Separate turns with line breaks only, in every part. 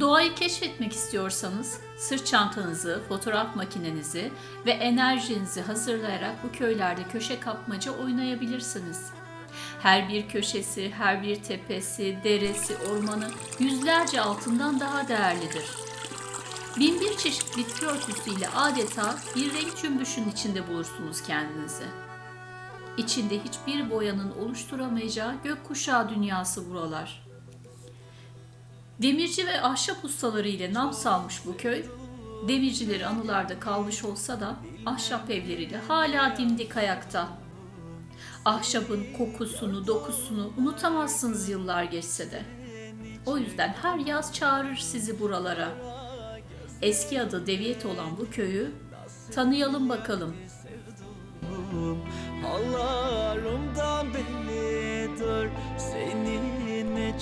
Doğayı keşfetmek istiyorsanız sırt çantanızı, fotoğraf makinenizi ve enerjinizi hazırlayarak bu köylerde köşe kapmaca oynayabilirsiniz. Her bir köşesi, her bir tepesi, deresi, ormanı yüzlerce altından daha değerlidir. Bin bir çeşit bitki örtüsüyle adeta bir renk cümbüşün içinde bulursunuz kendinizi. İçinde hiçbir boyanın oluşturamayacağı gökkuşağı dünyası buralar. Demirci ve ahşap ustaları ile nam salmış bu köy, demircileri anılarda kalmış olsa da ahşap evleriyle hala dimdik ayakta. Ahşabın kokusunu, dokusunu unutamazsınız yıllar geçse de. O yüzden her yaz çağırır sizi buralara. Eski adı Deviyet olan bu köyü tanıyalım bakalım.
Hallarımdan bellidir Seni ne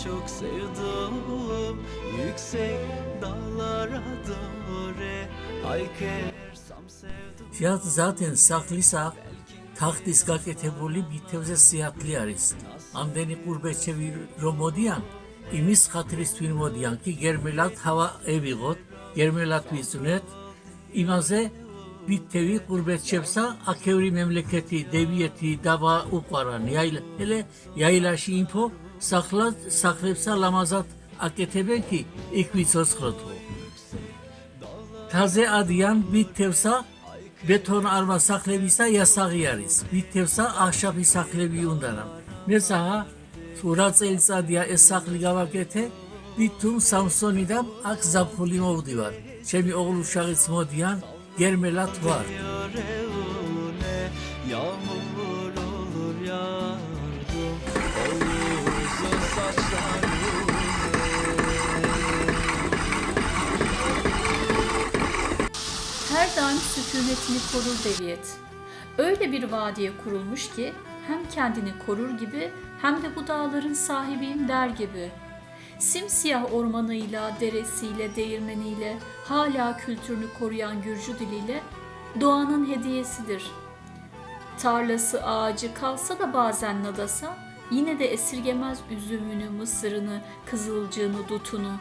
çok sevdim Yüksek dağlara doğru haykırsam sevdim
Fiyat zaten saklıysa ტახტის გაკეთებული მითევზე სიახლე არის. ამდენი ყურბეჩები რომ მოდიან, იმის ხათრის თვინ მოდიან, კი გერმელად ჰავა ევიღოთ, გერმელად ვიზნეთ. იმაზე მითევი ყურბეჩებსა აქევრი მემლეკეთი დევიეთი დავა უყარანი. აილ, ელე, იაილაში ინფო სახლად სახლებსა ლამაზად აკეთებენ კი იქ ვიცოცხლოთო თაზე ადიან მითევსა ბეთონ არმა სახლებისა იასაღი არის. მითევსა აღშაფი სახლები უნდანა. მესაა თუ რა წელიწადია ეს სახლი გავაკეთე მითუმ სამსონიდან აქ
ზაფხული მოვდივარ. ჩემი ოღლუშაღიც მოდიან გერმელად ვარ.
Her daim sükunetini korur deviyet. Öyle bir vadiye kurulmuş ki hem kendini korur gibi hem de bu dağların sahibiyim der gibi. Simsiyah ormanıyla, deresiyle, değirmeniyle, hala kültürünü koruyan Gürcü diliyle doğanın hediyesidir. Tarlası, ağacı kalsa da bazen nadasa, yine de esirgemez üzümünü, mısırını, kızılcığını, dutunu.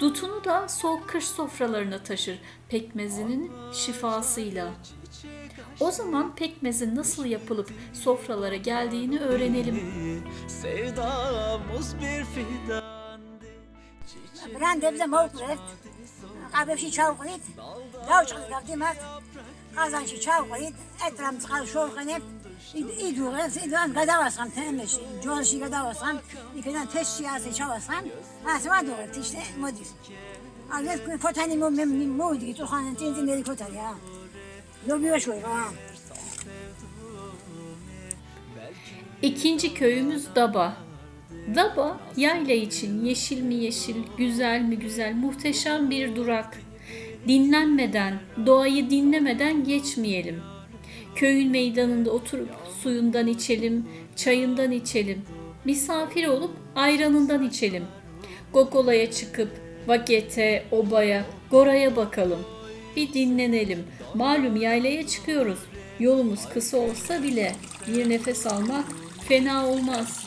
Dutunu da soğuk kış sofralarına taşır pekmezinin şifasıyla. O zaman pekmezin nasıl yapılıp sofralara geldiğini öğrenelim.
Sevdamız bir fidandı.
Ben de bize mavuk et. Kabepşi şey çavuk şey et. Yavçalı kaptım et. Kazancı çavuk et. Etramız. تقال شور کنید ای دو گرفت ای دوان گدا واسم تنمش جوانشی گدا واسم ای کدان تشی هستی چاو واسم هست ما دو گرفت تشته مدیر آگه کنی فتنی مو مو دیگه تو خانه تین میری کتاری ها دو بیوش کوی ها
İkinci köyümüz Daba. Daba yayla için yeşil mi yeşil, güzel mi güzel, muhteşem bir durak. Dinlenmeden, doğayı dinlemeden geçmeyelim. Köyün meydanında oturup suyundan içelim, çayından içelim. Misafir olup ayranından içelim. Gogola'ya çıkıp Vakete, Oba'ya, Gora'ya bakalım. Bir dinlenelim. Malum yaylaya çıkıyoruz. Yolumuz kısa olsa bile bir nefes almak fena olmaz.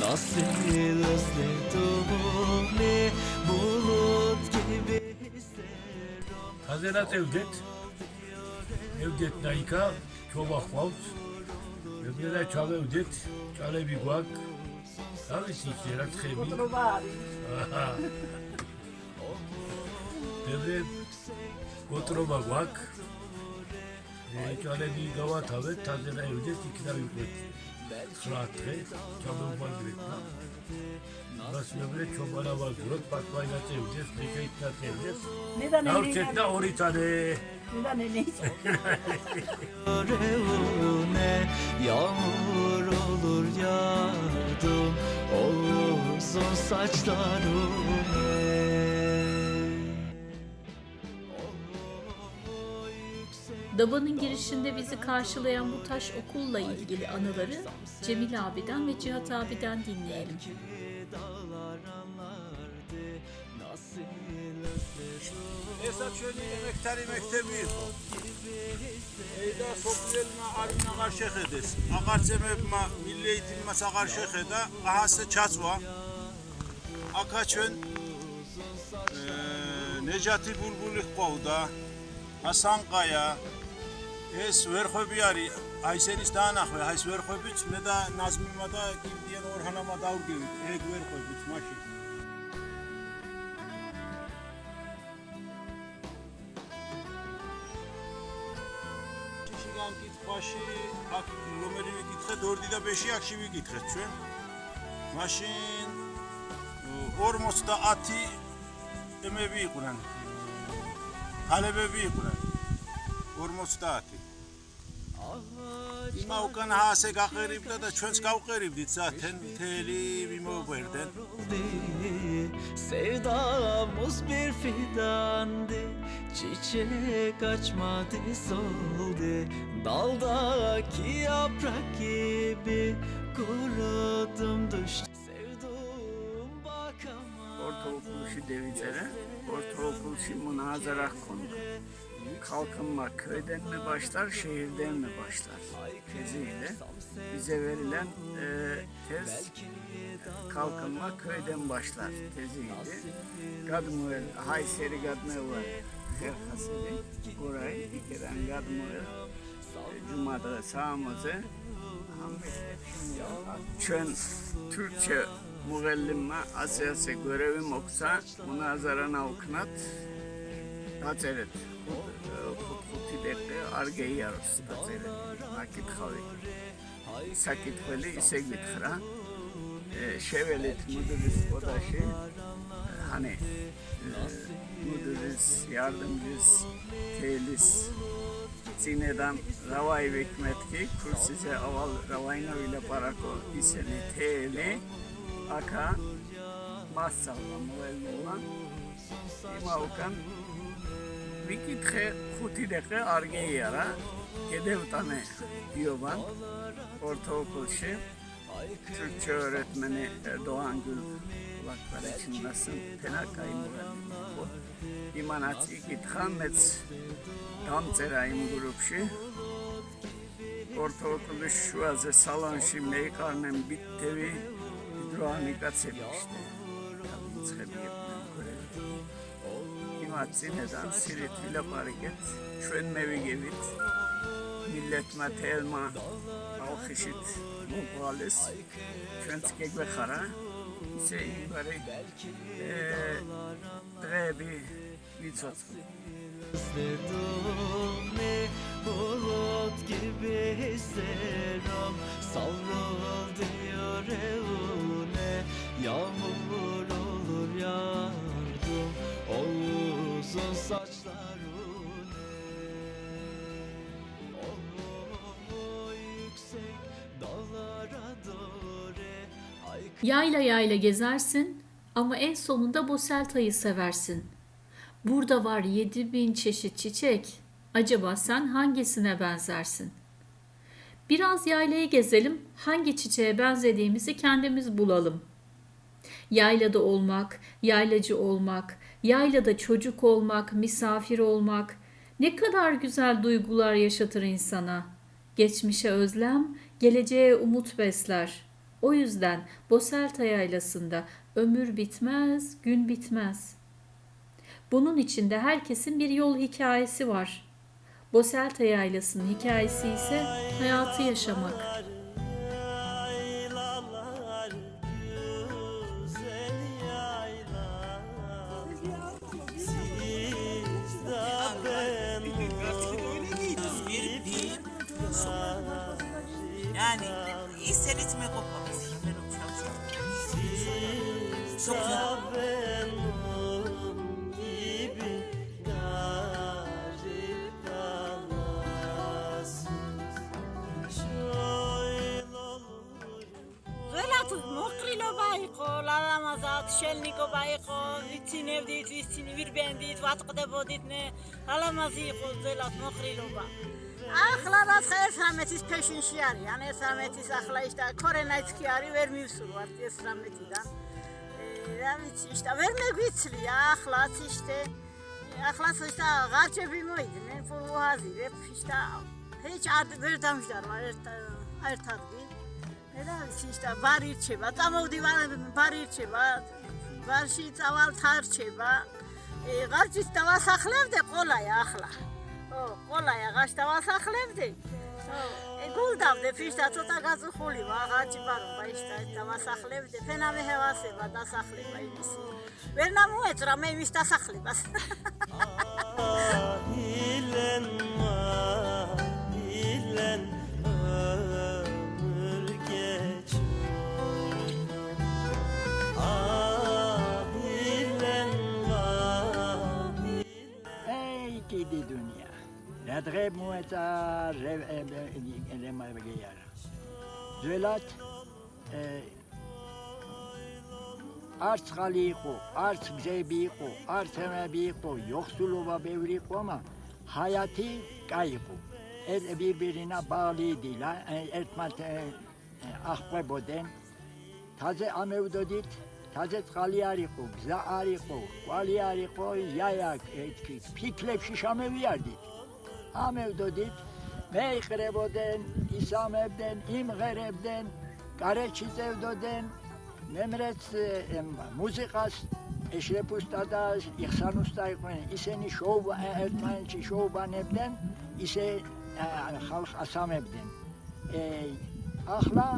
Nasıl özledim
ხაზერაც ევდეთ ევდეთ ნაიკა ჩობა ხვალთ მეგრედა ჩავევდეთ ჭალები გვაქვს თავისი ჟერაცხები მეგრე გოტრობა გვაქვს ეჭალები გავათავეთ თაზერა ევდეთ იქნა ვიყოთ 9 დღე ჩამოვაგრეთ და Çalı Bagretna, Bas Evdet Çobana Bagret, Bakmayla Evdet, Nika İkna Evdet, Navşet'te ori tane.
yüreğine Yağmur olur yardım O uzun saçlarına
Daba'nın girişinde bizi karşılayan bu taş okulla ilgili anıları Cemil abiden ve Cihat abiden dinleyelim.
ესა ჩვენი ელექტარი მექთები იყო. და სოფიელმა არინ აღარ შეხედეს. აღარცემებმა მილეითიმას აღარ შეხედა, აჰასე ჩაწვა. აქა ჩვენ ნეჯათი ბულბული ჰყავდა, ასანყაია. ეს ვერხვები არის, აი სენის დაანახვე, აი ეს ვერხვებიც მე და ნაზმიმა და კიმდიან ორჰანამა დავგივით ეგ ვერხვებიც მაშინ. მაშინ აქ რომელი ვიკითხეთ 2 და 5 აქში ვიკითხეთ ჩვენ. მაშინ 50 ემები იყვნენ. ქალებები იყვნენ. 50 იმა უკან ასე გაყერიბდა და ჩვენს გავყერიბდით სა თელი მიმოვერდნენ
სედა მოსბი fidandı Çiçek açmadı soldu Daldaki yaprak gibi Kurudum düştüm Sevdum bakamam
Ortaokul işi devitlere, ortaokul işi münazara konu. Kalkınma köyden mi başlar, şehirden mi başlar? Teziyle bize verilen e, tez kalkınma köyden başlar teziydi. Gadmuel, Hayseri Gadmuel var. Her haseri orayı dikeren Gadmuel Cuma'da sağımızı Çön Türkçe müellime asiyası görevim oksa münazarana oknat დაწერეთ 5 დეკე არ გეიაროს დაწერეთ აკითხავი საკითხელი ისე გითხრა. შეველეთ მოდელის პოდაში. ჰანე მოდელის yardımcıs telis წინედან რავაი ვეკმეთკი კურსიზე ავალ რავაინა ვილაპარაკო ისენი თელი. აკა მასალმა მოელმა იმაუკან მიკითხე ხუთი ხე არ გეიარა კიდევ ტანე იოვან ორთოოkulში Türkçe öğretmeni Doğan Gül kulakları çınlasın. Penakay bu. İmanat İgit Hamet Damcerayim grupşi. Ortaokulu şu azı salon şimdi karnem bittevi hidroanika çevirmişti. Kalın çevirmişti. İmatsi neden sirit bile hareket. Şön mevi gevit. Millet matelma alkışit mubalis. Şön skek ve kara. iyi bari. Eee Drebi Vitsot.
Özledim bulut gibi hislerim Savrul diyor Yağmur uzun saçlarune O yüksek dağlara doğru Ay
Yayla yayla gezersin ama en sonunda Boselta'yı seversin. Burada var yedi bin çeşit çiçek. Acaba sen hangisine benzersin? Biraz yaylayı gezelim, hangi çiçeğe benzediğimizi kendimiz bulalım. Yaylada olmak, yaylacı olmak, yaylada çocuk olmak, misafir olmak ne kadar güzel duygular yaşatır insana. Geçmişe özlem, geleceğe umut besler. O yüzden Boselta Yaylası'nda ömür bitmez, gün bitmez. Bunun içinde herkesin bir yol hikayesi var. Boselta Yaylası'nın hikayesi ise hayatı yaşamak.
რაღაც მოყრილობა იყო, ლალამაზად შელნიკობა იყო, ვიცინებდით, ვიცინ ვირბენდით, ვატყდებოდით, ლალამაზი იყო ძელად მოყრილობა. ახლა რაც ეს-19-ის ფეშინში არის, ან ეს-19-ის ახლა იშტა კორენაიც კი არის, ვერ მივსურვართ ეს-19-დან. რა ვიცი, იშტა ვერ მეგვიცლი ახლაც იშტე. ახლაც იშტა ღარჯები მოიდნენ, ფულუაზირებ იშტა. ჰეჩ არ ვერ დამჯდარმა ერთ ერთ ადგილ. რა სისტა ბარი რჩება, წამოვდი ბარი რჩება.
ბარში წავალ თარჩება. ღარჯის დავასახლებდე ყოლაია ახლა. ო, ყოლაია ღარჯს დავასახლებდე. გულდამდე ფიშთა ცოტა გაწუხული ვაღაჩი ბარობა იშთა დავასახლებდე ფენამე ჰევასება დასახლება იმისი ვერ ნამოეწრა მე იმის დასახლებას
ილენმა Rev rema begeyara. Zvelat არც ხალი იყო, არც გზები იყო, არც ემები იყო, იოხსულობა ბევრი იყო, მაგრამ ჰაიათი კაი იყო. ეს ბიბერინა ბალიდილა ერთმანეთ ახყვებოდნენ. თაზე ამევდოდით, თაზე წყალი არ იყო, გზა არ იყო, კვალი არ იყო, იაია ფიქლებში შამევიარდით. ამევდოდით, მეიყრებოდნენ, ისამებდნენ, იმღერებდნენ, გარეჩი წევდოდნენ, მემრეც ემ, მუსიკას ეშრეფუსტა და იხსანუსტა იყვნენ, ისინი შოუ ერთმანეთში შოუბანებდნენ, ისე ხალხ ასამებდნენ. ახლა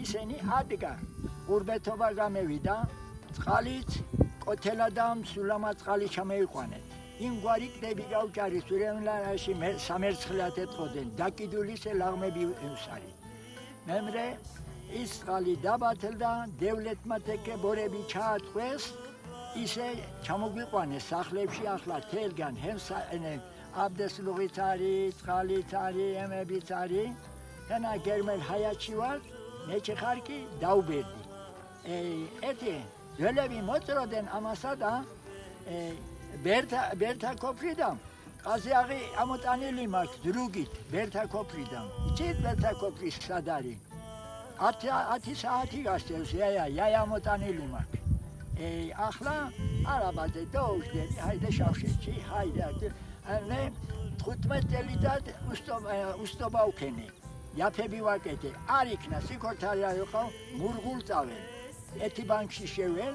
ისინი ადგა ყურბეთობა გამევიდა, წყალით კოთელა და სულამა იმგვარი კდები გავჭარი სურევნანაში მე სამერცხლად ეთყოდნენ დაკიდული სე ლაღმები ევსარი მემრე ის წყალი დაბათილდა დევლეთმა თეკე ბორები ჩაატყვეს ისე ჩამოგვიყვანეს სახლებში ახლა თელგან ჰემსაენე აბდესლუღიც არის, წყალიც არის, ემებიც არის. განა გერმელ ჰაიათში ვარ, მეჩე ხარ კი დაუბერდი. ე ეთი ძველები მოწროდნენ ამასა და ბერთა ბერთა კოფრიდან ყაზიაღი ამოტანილი მაქვს რუგით ბერთა კოფრიდან იცით ბერთა კოფრის სად არის 10 10 საათი გასწევს იაია იაია ამოტანილი მაქვს ე ახლა არაბადე დაუშვები ჰაიდე შავშეთში ჰაიდე ანე 15 წელი და უსტობა უსტობა უქენი. იაფები ვაკეთე. არ იქნა სიკორთალი არ იყო, მურგულწავენ. ერთი ბანკში შევენ,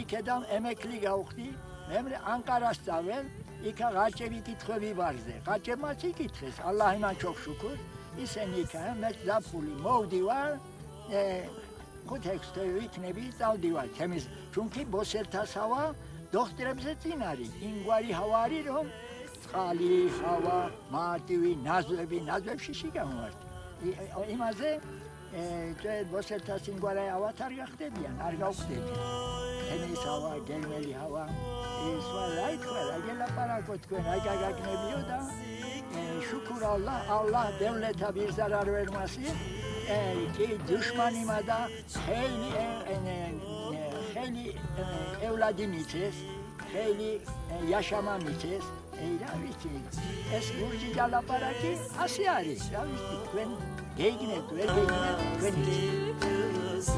იქედან ემეკლი გავხდი, მემრე ანკარას წავენ, იქა ღაჭები კითხები ვარზე. ღაჭებმაც იკითხეს, ალლაჰიმან ჩოხ შუქურ, ისინი იქა მე დაფული მოვდივარ, ე კუთექსტე ვიქნები წავდივარ. ჩემის ჩუნკი ბოსერთასავა დოქტორებზე წინ არის. ინგვარი ჰავა არის რომ წყალი, ჰავა, მარტივი, ნაზვები, ნაზვებში შეგამოვარდი. იმაზე ე ბოსერთას ინგვარი ავათარ გახდებიან, არ გავხდებიან. თემის ჰავა, გერმელი ჰავა, Israel Kveragela Parakotkuenagagak Nebiyoda şükür Allah, Allah devlete bir zarar vermesi ki düşmanıma da heyli, e, e, heyli e, evladım içiz, heyli e, yaşamam içiz. Eyler için. Es burcu calapara ki asyari. Ya işte, ben, deygine, ben, deygine, ben içiz.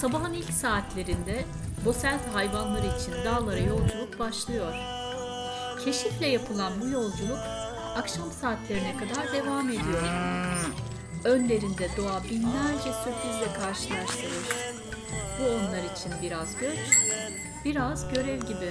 Sabahın ilk saatlerinde Boselt hayvanları için dağlara yolculuk başlıyor. Keşifle yapılan bu yolculuk akşam saatlerine kadar devam ediyor. Önlerinde doğa binlerce sürprizle karşılaştırır. Bu onlar için biraz göç, biraz görev gibi.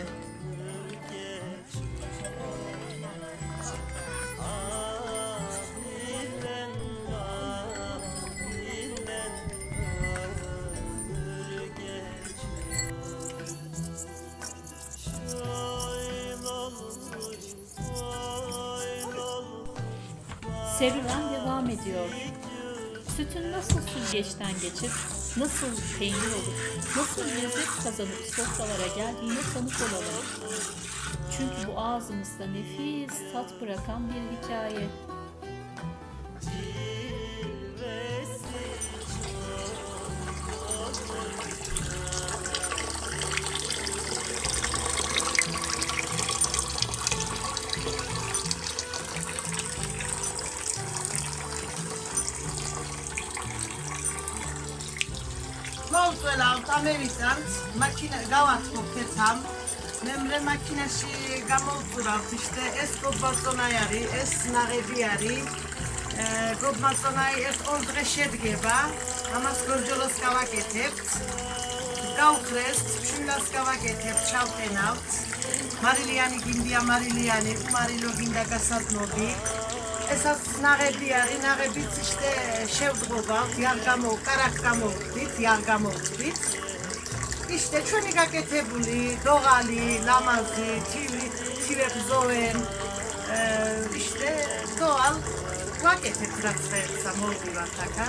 Süzgeçten geçip, nasıl peynir olup, nasıl lezzet kazanıp sofralara geldiğine tanık olalım. Çünkü bu ağzımızda nefis tat bırakan bir hikaye.
ამერიკანს, მაქინა გავათმობთ ამ მემრე მაქინაში გამოვწურავთ ისე ეს გობბაწონაი არის, ეს ნაღები არის. გობბაწონაი ერთ ორ დღეს შედგება. ამას გორჯოლოს გავაკეთებთ. გავხრესთ, შვილას გავაკეთებთ, ჩავყენავთ. მარილიანი გინდია მარილიანი, მარილო გინდა გასადნობი. ესაც ნაღები არის, ნაღებიც ისე შევდღობავთ, იარ გამო, კარაქ გამოვხდით, იარ გამოვხდით. იშტე ჩვენი გაკეთებული დოღალი, ლამაზი, თივი, თივებს ზოვენ. იშტე დოალ ვაკეთებთ რა წელს ამოვივართ აქა.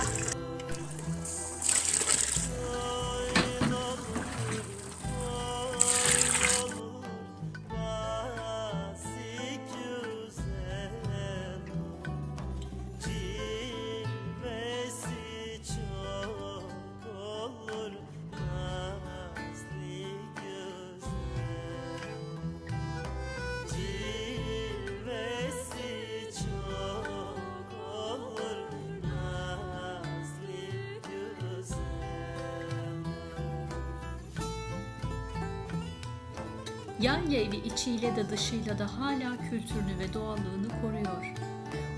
Yay evi içiyle de dışıyla da hala kültürünü ve doğallığını koruyor.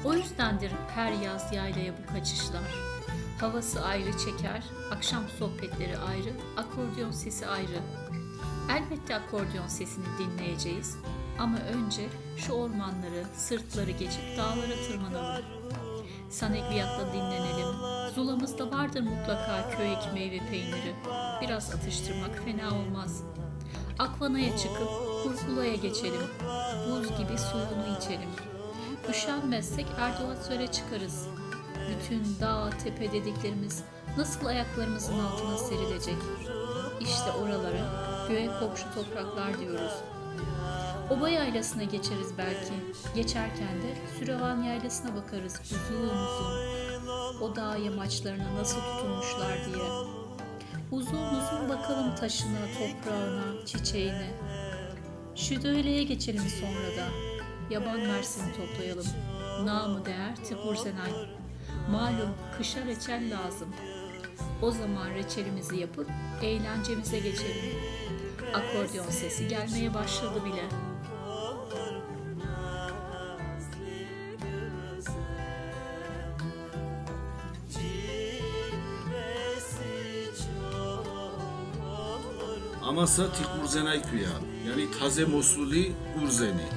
O yüzdendir her yaz yaylaya bu kaçışlar. Havası ayrı çeker, akşam sohbetleri ayrı, akordeon sesi ayrı. Elbette akordeon sesini dinleyeceğiz ama önce şu ormanları, sırtları geçip dağlara tırmanalım. Sanekviyat'la dinlenelim. Zulamızda vardır mutlaka köy ekmeği ve peyniri. Biraz atıştırmak fena olmaz. Akvana'ya çıkıp Kurkula'ya geçelim. Buz gibi suyunu içelim. Üşenmezsek Erdoğatör'e çıkarız. Bütün dağ, tepe dediklerimiz nasıl ayaklarımızın altına serilecek? İşte oralara göğe komşu topraklar diyoruz. Oba yaylasına geçeriz belki. Geçerken de Sürevan yaylasına bakarız uzun uzun. O dağ yamaçlarına nasıl tutunmuşlar diye. Uzun uzun bakalım taşına, toprağına, çiçeğine. Şüdöyleye geçelim sonra da. Yaban mersini toplayalım. Namı değer Tigurzenay. Malum kışa reçel lazım. O zaman reçelimizi yapıp eğlencemize geçelim. Akordeon sesi gelmeye başladı bile.
ამასა თიკურზენაი ქვია, yani თაზე მოსული გურზენი.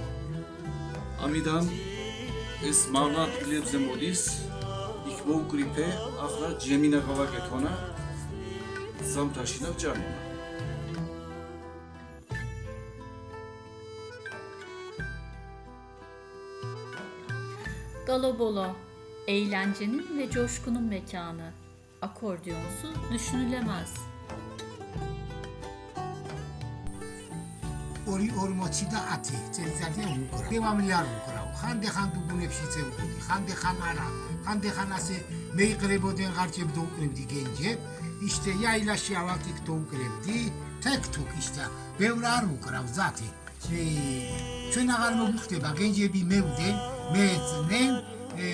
ამიდან ეს მაღლა ფილებზე მოდის, იქ მოუკრიფე, ახლა ჯემინა გავაკეთონა. ზამთარში ნაბჯამონა.
Dalobolo, eğlencenin ve coşkunun mekanı. Akordiyonsuz düşünülemez.
ორი 50 წელიწადია უკრა. დევამლი არ უკრავ. ხანდახან დუბუნებში წევდოდი, ხანდახან არა. ხანდახან ასე მეიყრებოდნენ ღარჭებ და უკრებდი გენჯებ. ისე იაილაში ავაკიქ და უკრებდი. თექთუკ ისე ბევრ არ უკრავ ზათი. ე ჩვენ აღარ მოგვხდება გენჯები მევდნენ, მეწნენ, ე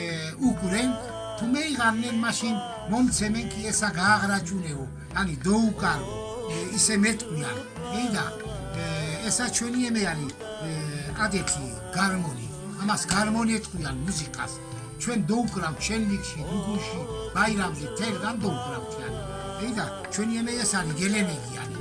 უკრენ თუ მეიღამნენ მაშინ მომცემენ კი ესა გააღრაჭუნეო. ანუ დაუკარო. ისე მეტყვიან. ეიდა esas şöyle yeme yani
e, adeti garmoni. Ama garmoni et kuyan müzikas. Çön doğu kram, şenlikşi, şey, duguşi, şey, bayramlı, şey, terdan doğu kram yani. Eyda çön yeme yesani gelenek
yani.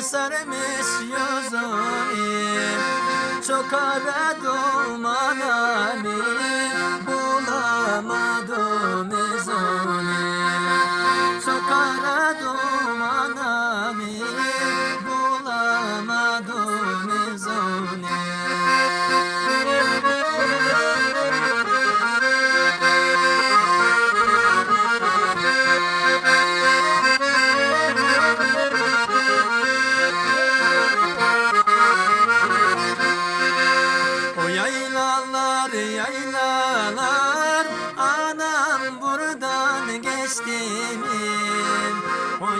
Cinçar sarmış yozonim Çok aradım anamı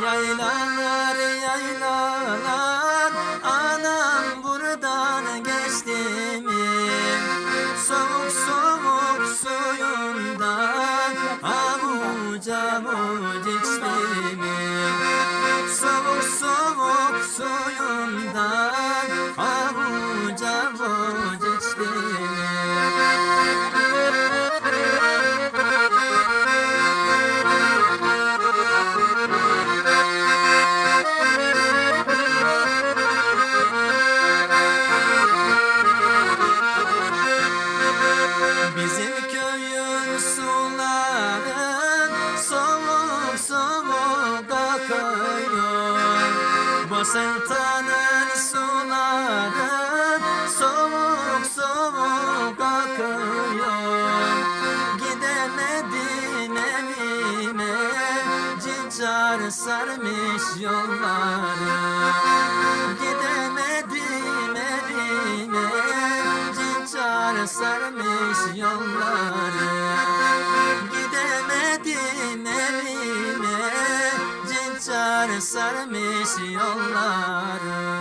ya ilahe Boşantanın suları soğuk soğuk akıyor. Gidemedim evime Cincar sarmış yolları. Gidemedim evime Cincar sarmış yolları sarmış yolları